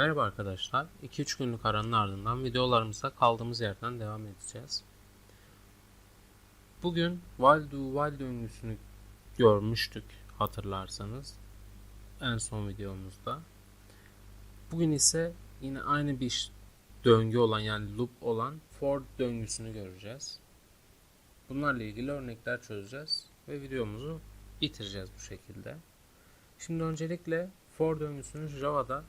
Merhaba arkadaşlar. 2-3 günlük aranın ardından videolarımıza kaldığımız yerden devam edeceğiz. Bugün do while döngüsünü görmüştük hatırlarsanız en son videomuzda. Bugün ise yine aynı bir döngü olan yani loop olan for döngüsünü göreceğiz. Bunlarla ilgili örnekler çözeceğiz ve videomuzu bitireceğiz bu şekilde. Şimdi öncelikle for döngüsünün Java'da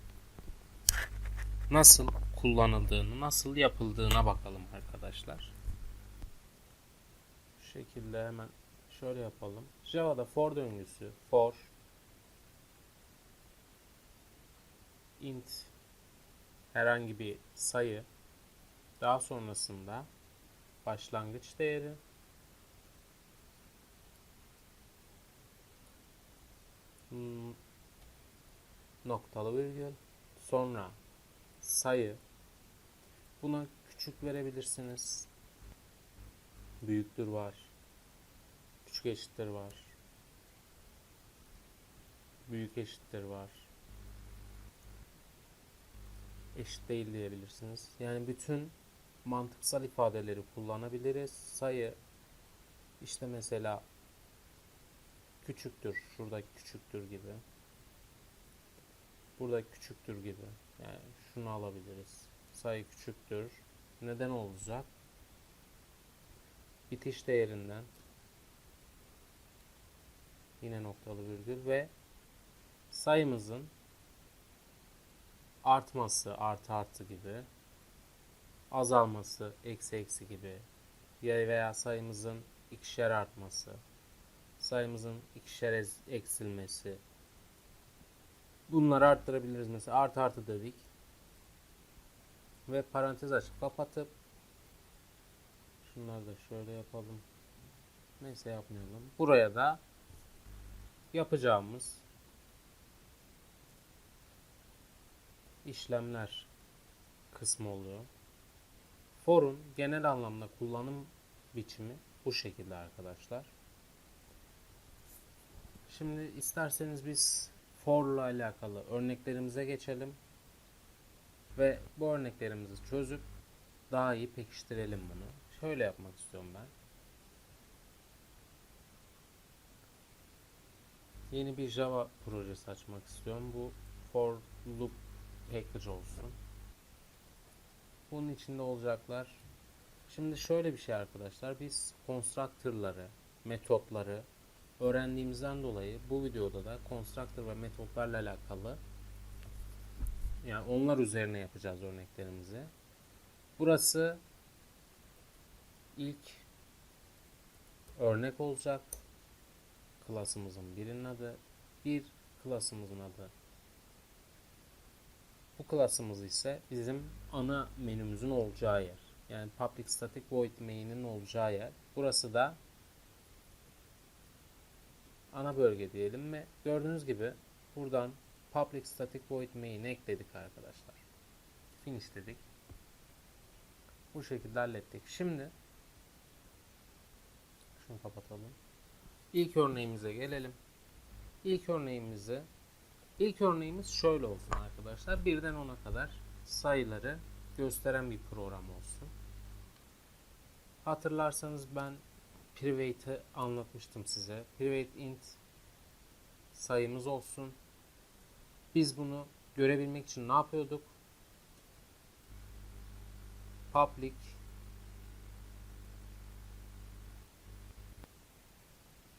nasıl kullanıldığını, nasıl yapıldığına bakalım arkadaşlar. Şu şekilde hemen şöyle yapalım. Java'da for döngüsü for int herhangi bir sayı daha sonrasında başlangıç değeri hmm, noktalı virgül sonra sayı. Buna küçük verebilirsiniz. Büyüktür var. Küçük eşittir var. Büyük eşittir var. Eşit değil diyebilirsiniz. Yani bütün mantıksal ifadeleri kullanabiliriz. Sayı işte mesela küçüktür şuradaki küçüktür gibi burada küçüktür gibi yani şunu alabiliriz. Sayı küçüktür. Neden olacak? Bitiş değerinden yine noktalı virgül ve sayımızın artması artı artı gibi azalması eksi eksi gibi ya veya sayımızın ikişer artması sayımızın ikişer eksilmesi bunları arttırabiliriz mesela. Artı artı dedik. Ve parantez açıp kapatıp şunları da şöyle yapalım. Neyse yapmayalım. Buraya da yapacağımız işlemler kısmı oluyor. For'un genel anlamda kullanım biçimi bu şekilde arkadaşlar. Şimdi isterseniz biz for ile alakalı örneklerimize geçelim ve bu örneklerimizi çözüp daha iyi pekiştirelim bunu. Şöyle yapmak istiyorum ben. Yeni bir Java projesi açmak istiyorum. Bu for loop package olsun. Bunun içinde olacaklar. Şimdi şöyle bir şey arkadaşlar. Biz constructor'ları, metotları öğrendiğimizden dolayı bu videoda da constructor ve metotlarla alakalı yani onlar üzerine yapacağız örneklerimizi. Burası ilk örnek olacak. Klasımızın birinin adı. Bir klasımızın adı. Bu klasımız ise bizim ana menümüzün olacağı yer. Yani public static void main'in olacağı yer. Burası da ana bölge diyelim ve gördüğünüz gibi buradan public static void main ekledik arkadaşlar. Finish dedik. Bu şekilde hallettik. Şimdi şunu kapatalım. İlk örneğimize gelelim. İlk örneğimizi ilk örneğimiz şöyle olsun arkadaşlar. Birden 10'a kadar sayıları gösteren bir program olsun. Hatırlarsanız ben private'ı anlatmıştım size. Private int sayımız olsun. Biz bunu görebilmek için ne yapıyorduk? Public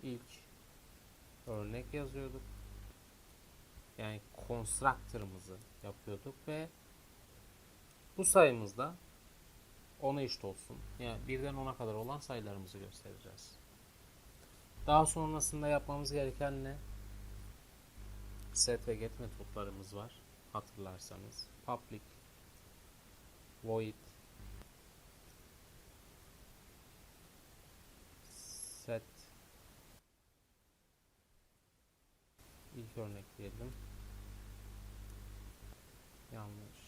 ilk örnek yazıyorduk. Yani constructor'ımızı yapıyorduk ve bu sayımızda 10'a eşit olsun. Yani birden 10'a kadar olan sayılarımızı göstereceğiz. Daha sonrasında yapmamız gereken ne? set ve get metotlarımız var. Hatırlarsanız. Public void set ilk örnek diyelim. Yanlış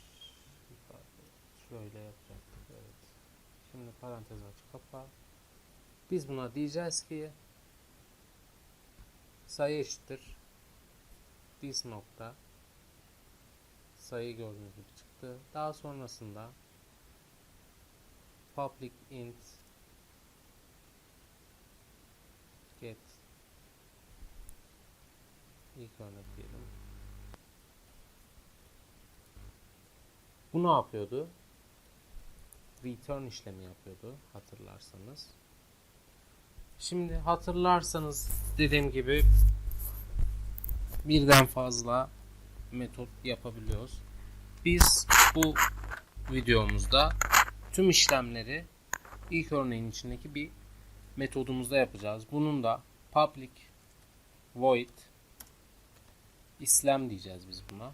şöyle yapacaktık. Evet. Şimdi parantez aç kapa. Biz buna diyeceğiz ki sayı eşittir this nokta sayı gördüğünüz gibi çıktı. Daha sonrasında public int get ilk örnek diyelim. Bu ne yapıyordu? Return işlemi yapıyordu hatırlarsanız. Şimdi hatırlarsanız dediğim gibi birden fazla metot yapabiliyoruz. Biz bu videomuzda tüm işlemleri ilk örneğin içindeki bir metodumuzda yapacağız. Bunun da public void islam diyeceğiz biz buna.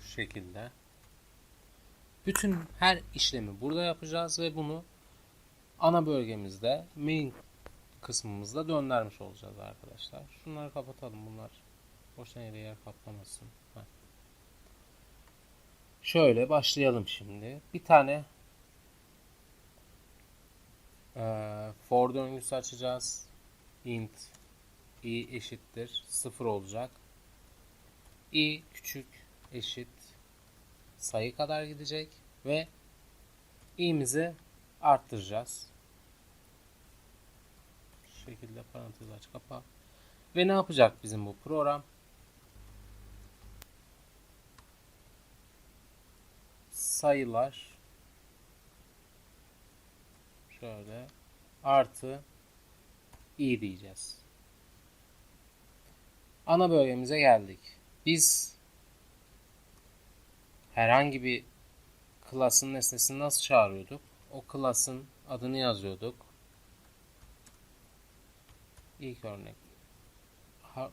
Şu şekilde. Bütün her işlemi burada yapacağız ve bunu ana bölgemizde main kısmımızda döndürmüş olacağız arkadaşlar. Şunları kapatalım bunlar boşuna yere yer kaplamasın. Şöyle başlayalım şimdi. Bir tane e, for döngüsü açacağız. int i eşittir 0 olacak. i küçük eşit sayı kadar gidecek ve i'mizi arttıracağız. Şu şekilde parantez aç kapa. Ve ne yapacak bizim bu program? Sayılar şöyle artı i diyeceğiz. Ana bölgemize geldik. Biz herhangi bir klasın nesnesini nasıl çağırıyorduk? O klasın adını yazıyorduk. İlk örnek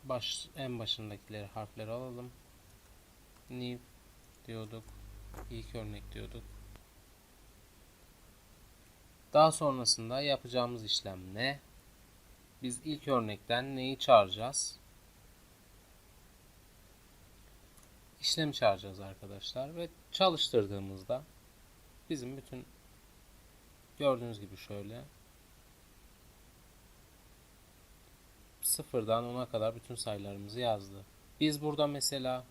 baş, en başındakileri harfleri alalım. New diyorduk. İlk örnek diyorduk. Daha sonrasında yapacağımız işlem ne? Biz ilk örnekten neyi çağıracağız? İşlem çağıracağız arkadaşlar ve çalıştırdığımızda bizim bütün gördüğünüz gibi şöyle sıfırdan 10'a kadar bütün sayılarımızı yazdı. Biz burada mesela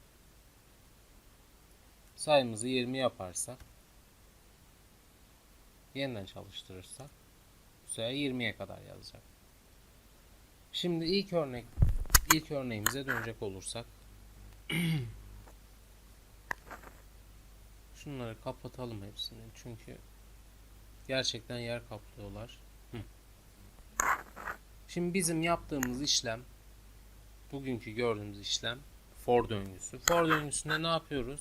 sayımızı 20 yaparsak yeniden çalıştırırsak bu sefer 20'ye kadar yazacak. Şimdi ilk örnek ilk örneğimize dönecek olursak şunları kapatalım hepsini çünkü gerçekten yer kaplıyorlar. Şimdi bizim yaptığımız işlem bugünkü gördüğümüz işlem for döngüsü. For döngüsünde ne yapıyoruz?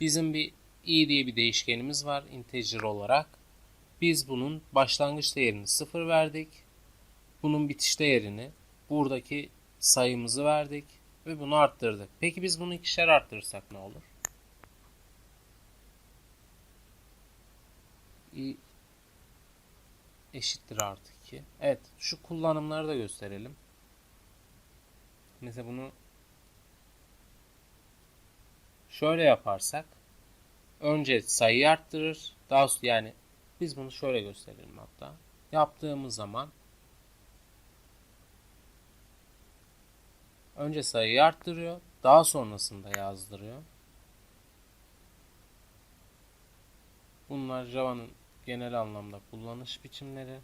Bizim bir i diye bir değişkenimiz var integer olarak. Biz bunun başlangıç değerini 0 verdik. Bunun bitiş değerini buradaki sayımızı verdik ve bunu arttırdık. Peki biz bunu ikişer arttırırsak ne olur? İ eşittir artı 2. Evet şu kullanımları da gösterelim. Mesela bunu şöyle yaparsak önce sayıyı arttırır. Daha sonra yani biz bunu şöyle gösterelim hatta. Yaptığımız zaman önce sayıyı arttırıyor. Daha sonrasında yazdırıyor. Bunlar Java'nın genel anlamda kullanış biçimleri.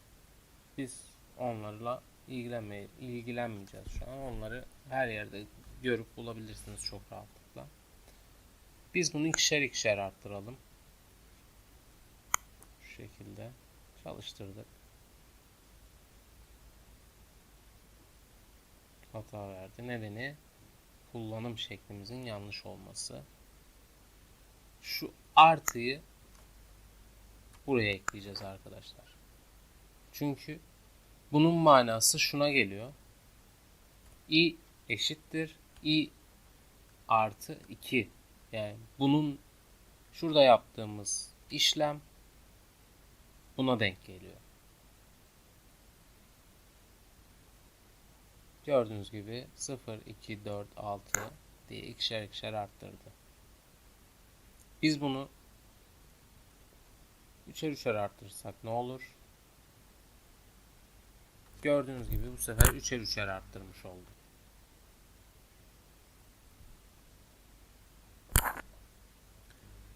Biz onlarla ilgilenmeye, ilgilenmeyeceğiz şu an. Onları her yerde görüp bulabilirsiniz çok rahatlıkla. Biz bunu ikişer ikişer arttıralım. Şu şekilde çalıştırdık. Hata verdi. Nedeni kullanım şeklimizin yanlış olması. Şu artıyı buraya ekleyeceğiz arkadaşlar. Çünkü bunun manası şuna geliyor. i eşittir i artı 2. Yani bunun şurada yaptığımız işlem buna denk geliyor. Gördüğünüz gibi 0, 2, 4, 6 diye ikişer ikişer arttırdı. Biz bunu üçer üçer arttırırsak ne olur? Gördüğünüz gibi bu sefer üçer üçer arttırmış oldu.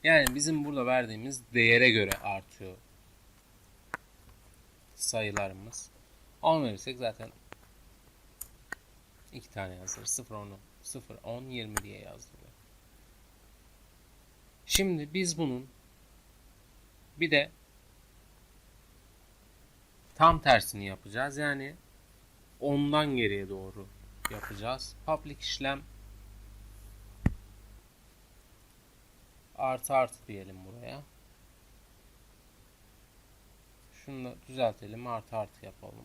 Yani bizim burada verdiğimiz değere göre artıyor sayılarımız. 10 verirsek zaten iki tane yazılır. 0 10 0 10 20 diye yazdırıyor. Şimdi biz bunun bir de tam tersini yapacağız. Yani ondan geriye doğru yapacağız. Public işlem artı artı diyelim buraya. Şunu da düzeltelim. Artı artı yapalım.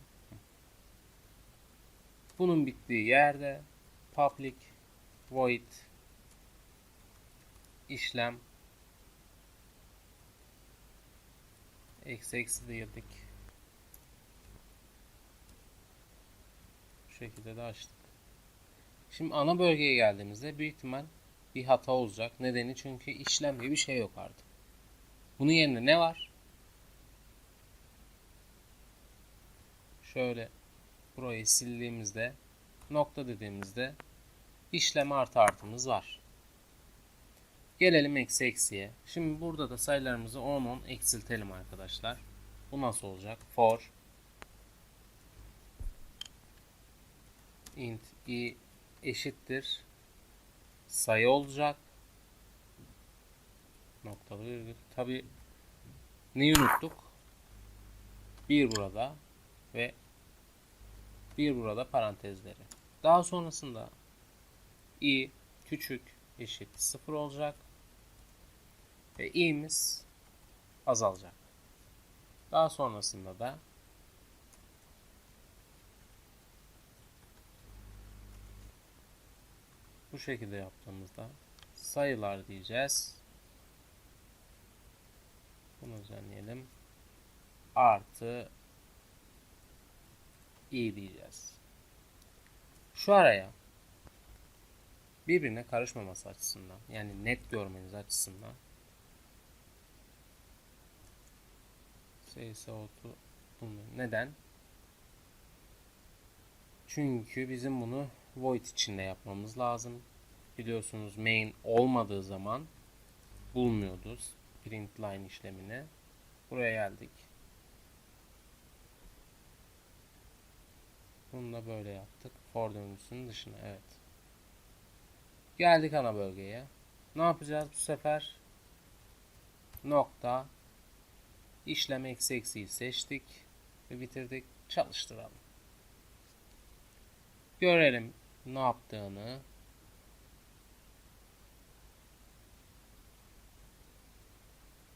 Bunun bittiği yerde public void işlem eksi eksi dedik. Şu şekilde de açtık. Şimdi ana bölgeye geldiğimizde büyük ihtimal bir hata olacak. Nedeni çünkü işlem diye bir şey yok artık. Bunun yerine ne var? Şöyle burayı sildiğimizde nokta dediğimizde işlem artı artımız var. Gelelim eksi eksiye. Şimdi burada da sayılarımızı 10 10 eksiltelim arkadaşlar. Bu nasıl olacak? For int i eşittir sayı olacak. Noktalı virgül. Tabi neyi unuttuk? Bir burada ve bir burada parantezleri. Daha sonrasında i küçük eşit sıfır olacak ve i'miz azalacak. Daha sonrasında da bu şekilde yaptığımızda sayılar diyeceğiz. Bunu düzenleyelim. Artı i diyeceğiz. Şu araya birbirine karışmaması açısından yani net görmeniz açısından sayısı otu neden? Çünkü bizim bunu void içinde yapmamız lazım. Biliyorsunuz main olmadığı zaman bulmuyordu print line işlemini. Buraya geldik. Bunu da böyle yaptık. For döngüsünün dışına. Evet. Geldik ana bölgeye. Ne yapacağız bu sefer? Nokta. İşlem eksi eksiyi seçtik. Ve bitirdik. Çalıştıralım. Görelim ne yaptığını.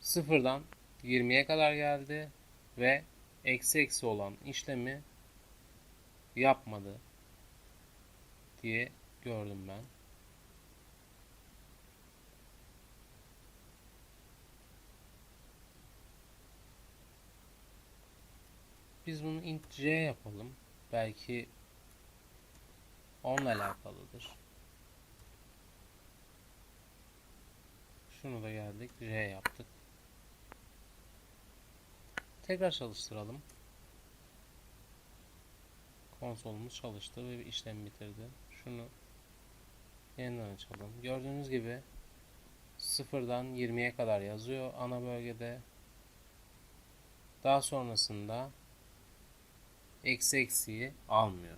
Sıfırdan 20'ye kadar geldi ve eksi eksi olan işlemi yapmadı diye gördüm ben. Biz bunu int c yapalım. Belki onunla alakalıdır. Şunu da geldik. J yaptık. Tekrar çalıştıralım. Konsolumuz çalıştı ve işlem bitirdi. Şunu yeniden açalım. Gördüğünüz gibi sıfırdan 20'ye kadar yazıyor ana bölgede. Daha sonrasında eksi eksiyi almıyor.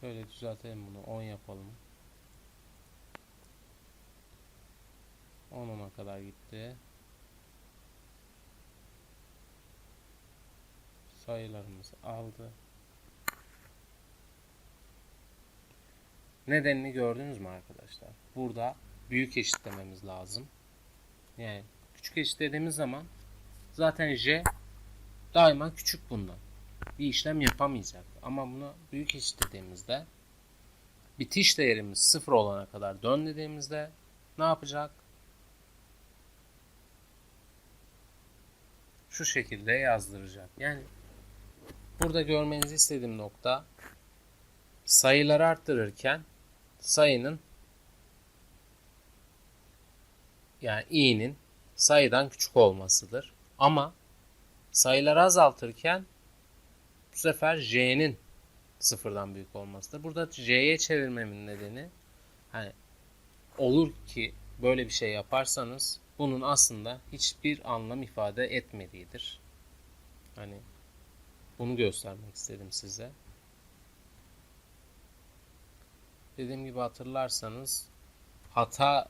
Şöyle düzeltelim bunu. 10 yapalım. 10'una kadar gitti. Sayılarımızı aldı. Nedenini gördünüz mü arkadaşlar? Burada büyük eşitlememiz lazım. Yani küçük eşitlediğimiz zaman zaten j daima küçük bundan. Bir işlem yapamayacak. Ama bunu büyük eşitlediğimizde bitiş değerimiz sıfır olana kadar dön dediğimizde ne yapacak? Şu şekilde yazdıracak. Yani burada görmenizi istediğim nokta sayıları arttırırken sayının yani i'nin sayıdan küçük olmasıdır. Ama sayıları azaltırken bu sefer j'nin sıfırdan büyük olmasıdır. Burada j'ye çevirmemin nedeni hani olur ki böyle bir şey yaparsanız bunun aslında hiçbir anlam ifade etmediğidir. Hani bunu göstermek istedim size. Dediğim gibi hatırlarsanız hata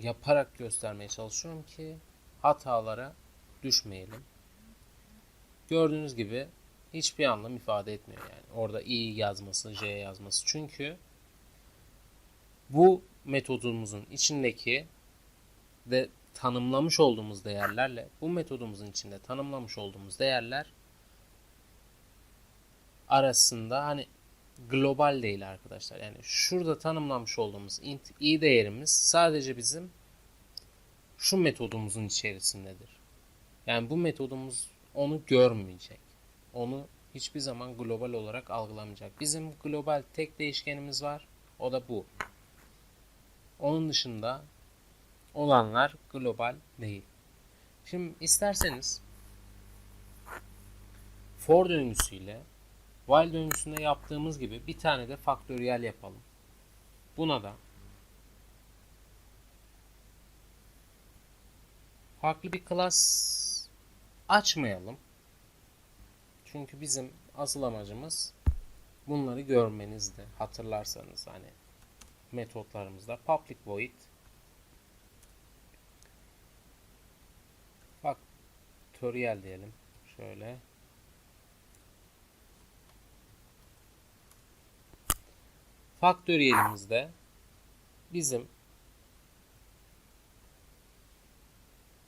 yaparak göstermeye çalışıyorum ki hatalara düşmeyelim. Gördüğünüz gibi hiçbir anlam ifade etmiyor yani. Orada i yazması, j yazması. Çünkü bu metodumuzun içindeki de tanımlamış olduğumuz değerlerle bu metodumuzun içinde tanımlamış olduğumuz değerler arasında hani global değil arkadaşlar. Yani şurada tanımlamış olduğumuz int i değerimiz sadece bizim şu metodumuzun içerisindedir. Yani bu metodumuz onu görmeyecek. Onu hiçbir zaman global olarak algılamayacak. Bizim global tek değişkenimiz var. O da bu. Onun dışında olanlar global değil. Şimdi isterseniz for döngüsüyle while döngüsünde yaptığımız gibi bir tane de faktöriyel yapalım. Buna da farklı bir klas açmayalım. Çünkü bizim asıl amacımız bunları görmenizdi. Hatırlarsanız hani metotlarımızda public void faktöriyel diyelim. Şöyle faktöriyelimizde bizim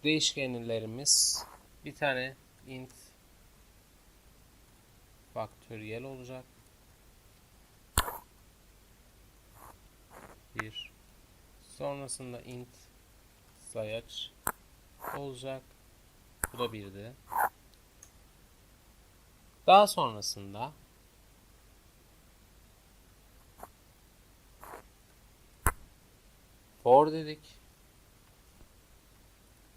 değişkenlerimiz bir tane int faktöriyel olacak. Bir. Sonrasında int sayaç olacak. Bu da birdi. Daha sonrasında for dedik.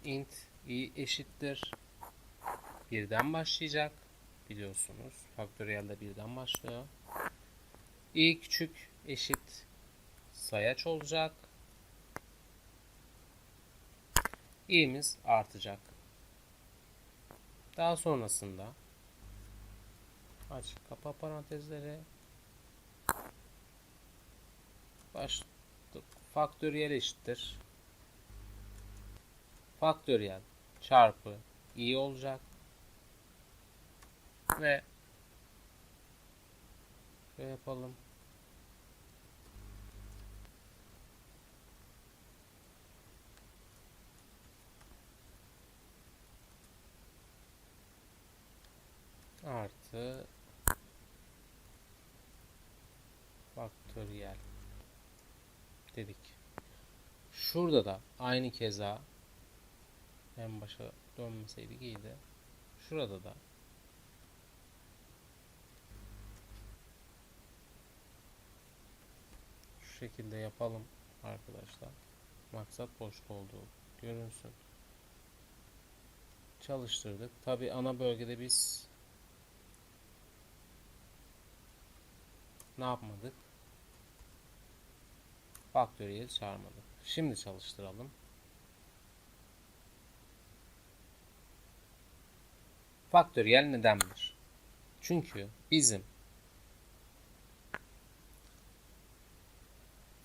int i eşittir. Birden başlayacak. Biliyorsunuz. Faktöriyelde birden başlıyor. i küçük eşit sayaç olacak. i'miz artacak. Daha sonrasında aç kapa parantezleri baş faktöriyel eşittir. Faktöriyel çarpı i olacak. Ve şöyle yapalım. Artı faktöriyel dedik. Şurada da aynı keza en başa dönmeseydik iyiydi. Şurada da şu şekilde yapalım arkadaşlar. Maksat boşta olduğu görünsün. Çalıştırdık. Tabi ana bölgede biz ne yapmadık? Faktöriyel çağırmadık. Şimdi çalıştıralım. Faktöriyel nedendir? Çünkü bizim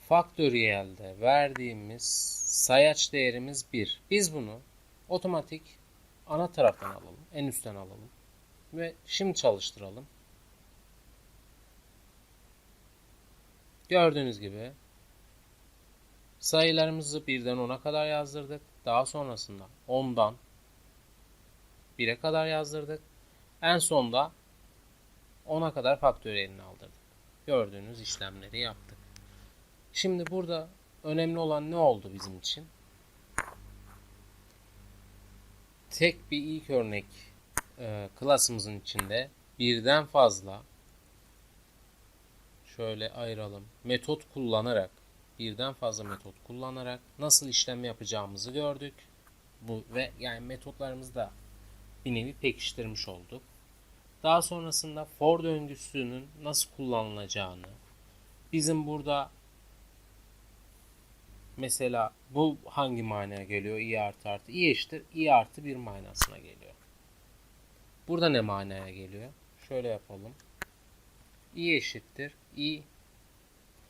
faktöriyelde verdiğimiz sayaç değerimiz 1. Biz bunu otomatik ana taraftan alalım. En üstten alalım. Ve şimdi çalıştıralım. Gördüğünüz gibi sayılarımızı birden 10'a kadar yazdırdık. Daha sonrasında 10'dan 1'e kadar yazdırdık. En sonda 10'a kadar faktöriyelini aldırdık. Gördüğünüz işlemleri yaptık. Şimdi burada önemli olan ne oldu bizim için? Tek bir ilk örnek e, klasımızın içinde birden fazla şöyle ayıralım. Metot kullanarak birden fazla metot kullanarak nasıl işlem yapacağımızı gördük. Bu ve yani metotlarımız da bir nevi pekiştirmiş olduk. Daha sonrasında for döngüsünün nasıl kullanılacağını, bizim burada mesela bu hangi manaya geliyor? i artı artı i eşittir i artı bir manasına geliyor. Burada ne manaya geliyor? Şöyle yapalım. i eşittir i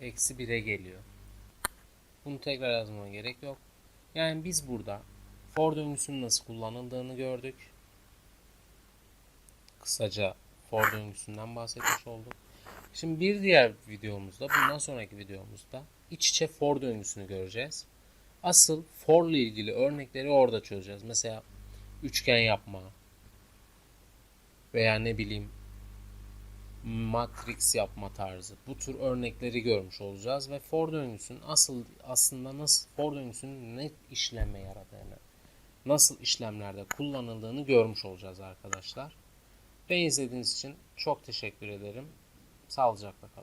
eksi 1'e geliyor. Bunu tekrar yazmama gerek yok. Yani biz burada for döngüsünün nasıl kullanıldığını gördük. Kısaca for döngüsünden bahsetmiş olduk. Şimdi bir diğer videomuzda, bundan sonraki videomuzda iç içe for döngüsünü göreceğiz. Asıl for ile ilgili örnekleri orada çözeceğiz. Mesela üçgen yapma veya ne bileyim matrix yapma tarzı. Bu tür örnekleri görmüş olacağız ve for döngüsünün asıl aslında nasıl for döngüsünün ne işleme yaradığını, nasıl işlemlerde kullanıldığını görmüş olacağız arkadaşlar. Beni izlediğiniz için çok teşekkür ederim. Sağlıcakla kalın.